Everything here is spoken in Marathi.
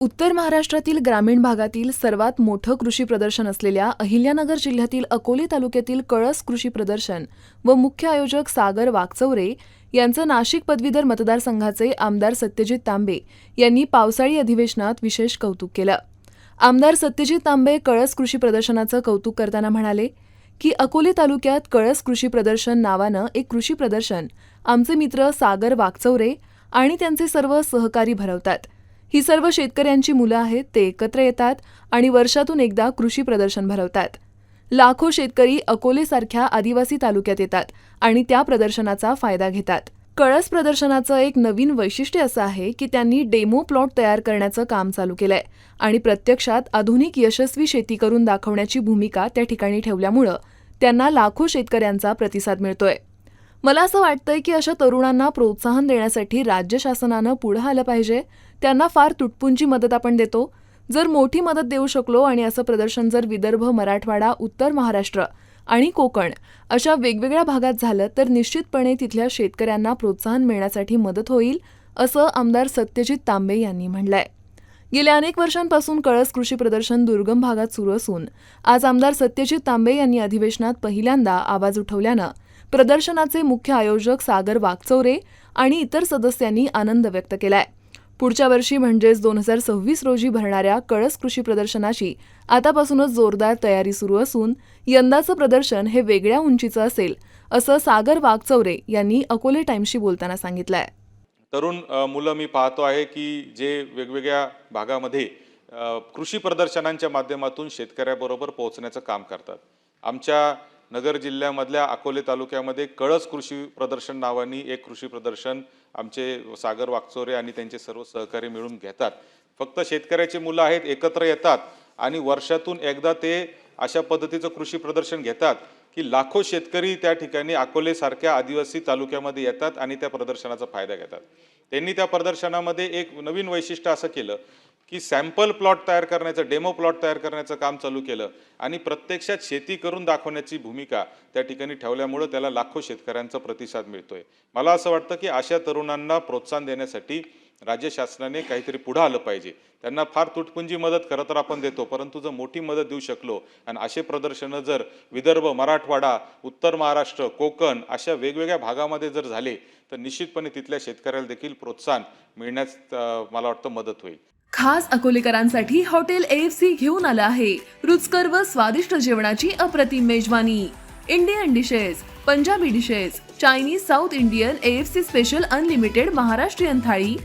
उत्तर महाराष्ट्रातील ग्रामीण भागातील सर्वात मोठं कृषी प्रदर्शन असलेल्या अहिल्यानगर जिल्ह्यातील अकोले तालुक्यातील कळस कृषी प्रदर्शन व मुख्य आयोजक सागर वाकचौरे यांचं नाशिक पदवीधर मतदारसंघाचे आमदार सत्यजित तांबे यांनी पावसाळी अधिवेशनात विशेष कौतुक केलं. आमदार सत्यजित तांबे कळस कृषी प्रदर्शनाचं कौतुक करताना म्हणाले की अकोले तालुक्यात कळस कृषी प्रदर्शन नावानं एक कृषी प्रदर्शन आमचे मित्र सागर वाकचौरे आणि त्यांचे सर्व सहकारी भरवतात. ही सर्व शेतकऱ्यांची मुलं आहेत ते एकत्र येतात आणि वर्षातून एकदा कृषी प्रदर्शन भरवतात. लाखो शेतकरी अकोलेसारख्या आदिवासी तालुक्यात येतात आणि त्या प्रदर्शनाचा फायदा घेतात. कळस प्रदर्शनाचं एक नवीन वैशिष्ट्य असं आहे की त्यांनी डेमो प्लॉट तयार करण्याचं काम चालू केलंय आणि प्रत्यक्षात आधुनिक यशस्वी शेती करून दाखवण्याची भूमिका त्या ठिकाणी ठेवल्यामुळं त्यांना लाखो शेतकऱ्यांचा प्रतिसाद मिळतोय. मला असं वाटतंय की अशा तरुणांना प्रोत्साहन देण्यासाठी राज्य शासनानं पुढं आलं पाहिजे. त्यांना फार तुटपुंची मदत आपण देतो. जर मोठी मदत देऊ शकलो आणि असं प्रदर्शन जर विदर्भ मराठवाडा उत्तर महाराष्ट्र आणि कोकण अशा वेगवेगळ्या भागात झालं तर निश्चितपणे तिथल्या शेतकऱ्यांना प्रोत्साहन मिळण्यासाठी मदत होईल असं आमदार सत्यजित तांबे यांनी म्हटलंय. गेल्या अनेक वर्षांपासून कळस कृषी प्रदर्शन दुर्गम भागात सुरू असून आज आमदार सत्यजित तांबे यांनी अधिवेशनात पहिल्यांदा आवाज उठवल्यानं प्रदर्शनाचे मुख्य आयोजक सागर वाकचौरे आणि इतर सदस्यांनी आनंद व्यक्त केलाय. पुढच्या वर्षी म्हणजेच दोन हजार सव्वीस रोजी भरणाऱ्या कळस कृषी प्रदर्शनाची आतापासूनच जोरदार तयारी सुरू असून यंदाचं प्रदर्शन हे वेगळ्या उंचीचं असेल असं सागर वाघचौरे यांनी अकोले टाइम्सशी बोलताना सांगितलंय. तरुण मुलं मी पाहतो आहे की जे वेगवेगळ्या भागामध्ये कृषी प्रदर्शनांच्या माध्यमातून शेतकऱ्याबरोबर पोहोचण्याचं काम करतात. आमच्या नगर जिल्ह्यामधल्या अकोले तालुक्यामध्ये कळस कृषी प्रदर्शन नावानी एक कृषी प्रदर्शन आमचे सागर वागचोरे आणि त्यांचे सर्व सहकारी मिळून घेतात. फक्त शेतकऱ्याची मुलं आहेत एकत्र येतात आणि वर्षातून एकदा ते अशा पद्धतीचं कृषी प्रदर्शन घेतात की लाखो शेतकरी त्या ठिकाणी अकोलेसारख्या आदिवासी तालुक्यामध्ये येतात आणि त्या प्रदर्शनाचा फायदा घेतात. त्यांनी त्या प्रदर्शनामध्ये एक नवीन वैशिष्ट्य असं केलं. की सॅम्पल प्लॉट तयार करण्याचं डेमो प्लॉट तयार करण्याचं काम चालू केलं. आणि प्रत्यक्षात शेती करून दाखवण्याची भूमिका त्या ठिकाणी ठेवल्यामुळं त्याला लाखो शेतकऱ्यांचा प्रतिसाद मिळतोय. मला असं वाटतं की अशा तरुणांना प्रोत्साहन देण्यासाठी राज्य शासनाने काहीतरी पुढं आलं पाहिजे. त्यांना फार तुटपुंजी मदत खरं तर आपण देतो परंतु जर मोठी मदत देऊ शकलो आणि असे प्रदर्शनं जर विदर्भ मराठवाडा उत्तर महाराष्ट्र कोकण अशा वेगवेगळ्या भागामध्ये जर झाले तर निश्चितपणे तिथल्या शेतकऱ्याला देखील प्रोत्साहन मिळण्यास मला वाटतं मदत होईल. खास अकोलेकरांसाठी हॉटेल एफ सी घेऊन आलं आहे. रुचकर व स्वादिष्ट जेवणाची अप्रतिम मेजवानी. Indian dishes Punjabi dishes Chinese South Indian AFC special unlimited Maharashtrian थाळी